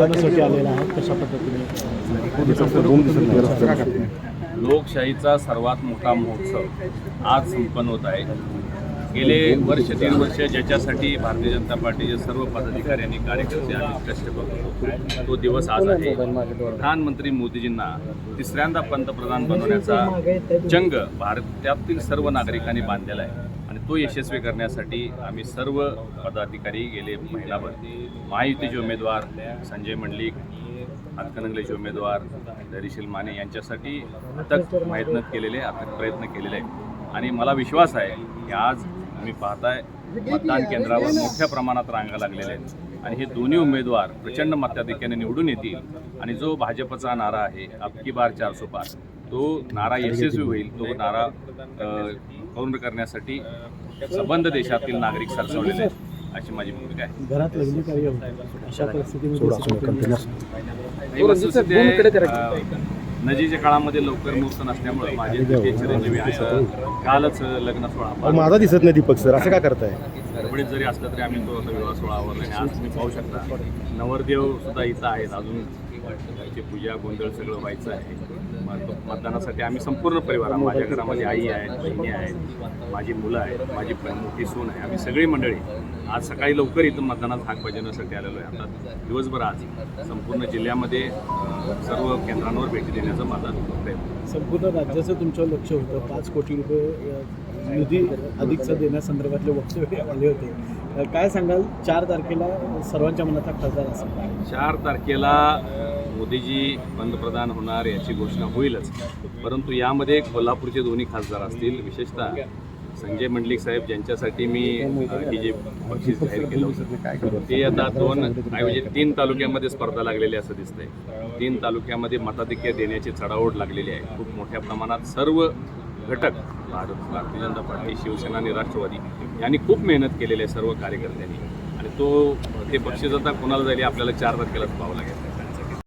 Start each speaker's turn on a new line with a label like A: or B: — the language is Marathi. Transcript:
A: भेटीसाठी आलेला आहे कशा पद्धतीने?
B: लोकशाहीचा सर्वात मोठा महोत्सव आज संपन्न होत आहे. गेले वर्ष दीड वर्ष ज्याच्यासाठी भारतीय जनता पार्टीचे सर्व पदाधिकाऱ्यांनी कार्यकर्ते आणि कष्ट करतो तो दिवस आज आहे. प्रधानमंत्री मोदीजींना तिसऱ्यांदा पंतप्रधान बनवण्याचा जंग भारतातील सर्व नागरिकांनी बांधलेला आहे. तो यशस्वी करण्यासाठी आम्ही सर्व पदाधिकारी गेले महिलाभर महायुतीचे उमेदवार संजय मंडलिक हातकणंगलेचे उमेदवार धैर्यशील माने यांच्यासाठी अथक प्रयत्न केलेले अथक प्रयत्न केलेले आहेत. आणि मला विश्वास आहे की आज तुम्ही पाहताय मतदान केंद्रावर मोठ्या प्रमाणात रांगा लागलेल्या आहेत. आणि हे दोन्ही उमेदवार प्रचंड मताधिक्याने निवडून येतील. आणि जो भाजपचा नारा आहे अबकी बार चारसो पार तो नारा यशस्वी होईल तो नारा पूर्ण करण्यासाठी संबंध देशातील नागरिक सरसवलेले आहेत अशी माझी भूमिका आहे.
A: घरात लग्न कार्य अशा परिस्थितीमध्ये
B: वस्तुस्थिती आहे, अ, नजीच्या काळामध्ये लवकर मुहूर्त नसल्यामुळे माझे जे चिरंजीवी आहे. कालच लग्न सोहळा
C: माझा दिसत नाही दीपक सर असं का करताय?
B: गडबडीत जरी असलं तरी आम्ही तो विवाह सोहळा आवरला आणि आज तुम्ही पाहू शकता. नवरदेव सुद्धा इथं आहेत अजून. पाहिजे पूजा गोंधळ सगळं व्हायचं आहे. मतदानासाठी आम्ही संपूर्ण परिवार माझ्या घरामध्ये आई आहेत बहिणी आहेत माझी मुलं आहेत माझी मोठी सून आहे. आम्ही सगळी मंडळी आज सकाळी लवकर इथून मतदानात हाक बजावण्यासाठी आलेलो आहे. आता दिवसभर आज संपूर्ण जिल्ह्यामध्ये सर्व केंद्रांवर भेटी देण्याचा माझा प्रयत्न. आहे.
A: संपूर्ण राज्याचं तुमचं लक्ष होतं. पाच कोटी रुपये निधी अधिकचा देण्यासंदर्भातले वक्तव्य आले होते. काय सांगाल? चार तारखेला सर्वांच्या मनाचा खासदार असेल
B: चार तारखेला मोदीजी पंतप्रधान होणार याची घोषणा होईलच. परंतु यामध्ये कोल्हापूरचे दोन्ही खासदार असतील विशेषतः संजय मंडलिक साहेब ज्यांच्यासाठी मी ही जे बक्षीस जाहीर केलं होतं. ते आता दोन ऐवजी म्हणजे तीन तालुक्यामध्ये स्पर्धा लागलेली असं दिसतंय. तीन तालुक्यामध्ये मताधिक्य देण्याची चढाओढ लागलेली आहे. खूप मोठ्या प्रमाणात सर्व घटक भारत भारतीय जनता पार्टी शिवसेना आणि राष्ट्रवादी यांनी खूप मेहनत केलेली आहे सर्व कार्यकर्त्यांनी. आणि तो ते बक्षीस आता कोणाला जाईल आपल्याला चार तारखेलाच पाहावं लागेल.